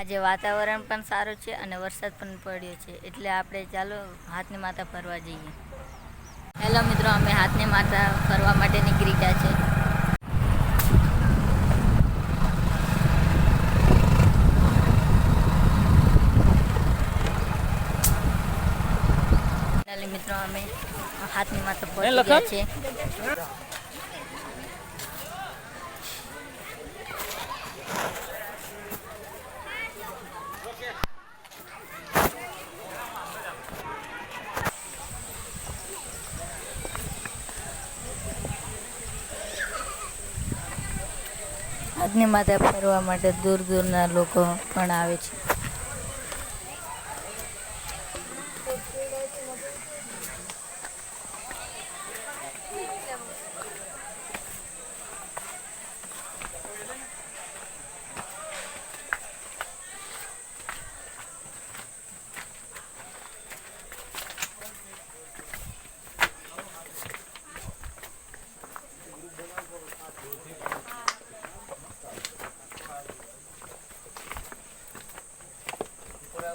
આજે વાતાવરણ પણ સારું છે અને વરસાદ પણ પડ્યો છે. એટલે આપણે ચાલો હાથની માતા ફરવા જઈએ. હેલો મિત્રો અમે હાથની માતા ફરવા માટે નીકળી ગયા છે મિત્રો અમે હાથની માતા પહોંચી ગયા છે. હાથની માતા ફરવા માટે દૂર દૂરના લોકો પણ આવે છે.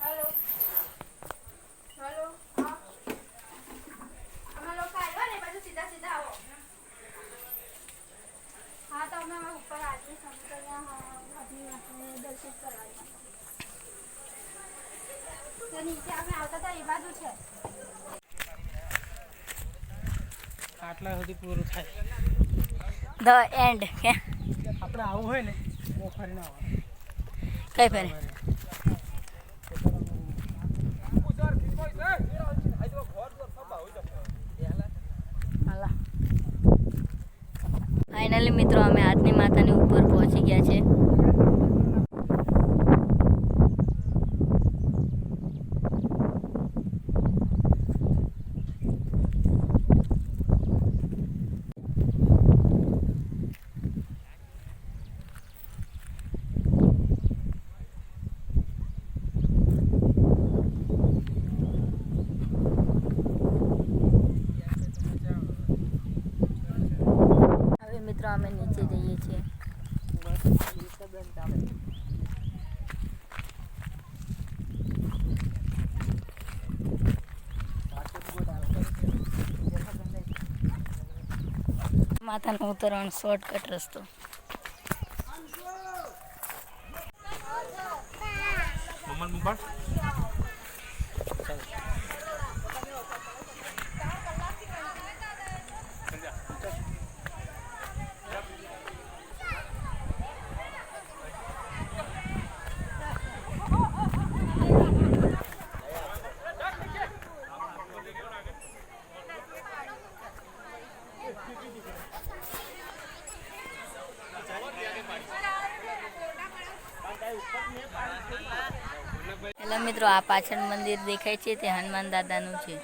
હલો હલો હા અમે લોકો આવ્યા ને બાજુ સીધા સીધા આવો હા તો અમે હવે ઉપર આરતી સમુદ્રના આપણી આપણે દર્શન કરવા તો નીચે અમે આવતા હતા એ બાજુ છે આટલા સુધી પૂરું થાય. ધ એન્ડ કે? આપણે આવું હોય ને બહુ ફરીને આવવાનું કઈ ફરે? ફાઇનલી મિત્રો અમે હાથની માતાની ઉપર પહોંચી ગયા છે હવે મિત્રો અમે નીચે જઈએ છીએ. માથાનું ઉતરણ શોર્ટકટ રસ્તો. હેલો મિત્રો, આ પાછળ મંદિર દેખાય છે, તે હનુમાન દાદાનું છે.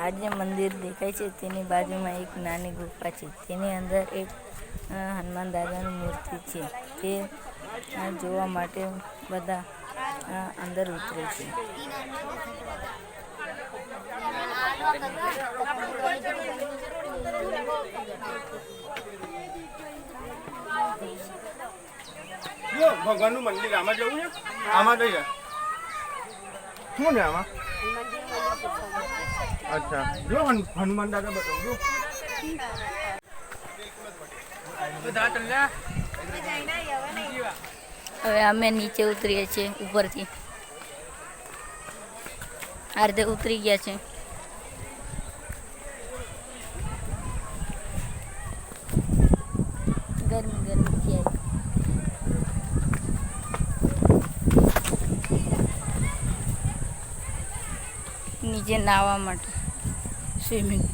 આ જે મંદિર દેખાય છે, તેની બાજુમાં એક નાની ગુફા છે. તેની અંદર એક હનુમાન દાદાની મૂર્તિ છે. તે જોવા માટે બધા અંદર ઉતરે છે. જો, ભગવાનનું મંદિર આમાં જવું છે? આમાં જઈ જાય શું છે આમાં? અચ્છા. જો હનુમાન દાદા બતાવું જો હવે અમે નીચે ઉતરીએ છીએ, ઉપરથી. અર્ધે ઉતરી ગયા છે. નીચે નાહવા માટે. સ્વિમિંગ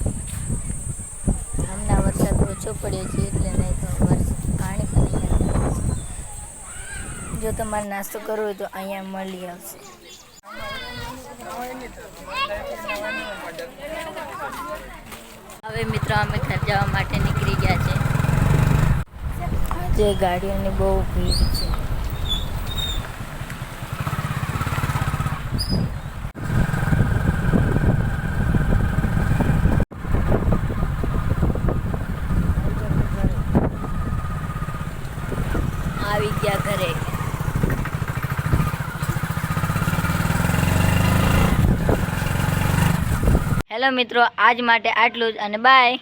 હમણાં વરસાદ ઓછો પડ્યો છે એટલે નહીં તો વરસાદ પાણી પણ અહીંયા જો તમારે નાસ્તો કરવો હોય તો અહીંયા મળી આવશે. હવે મિત્રો અમે ઘર જવા માટે નીકળી ગયા છે. જે ગાડીઓની બહુ ભીડ છે. આવી હેલો મિત્રો આજ માટે આટલું જ અને બાય.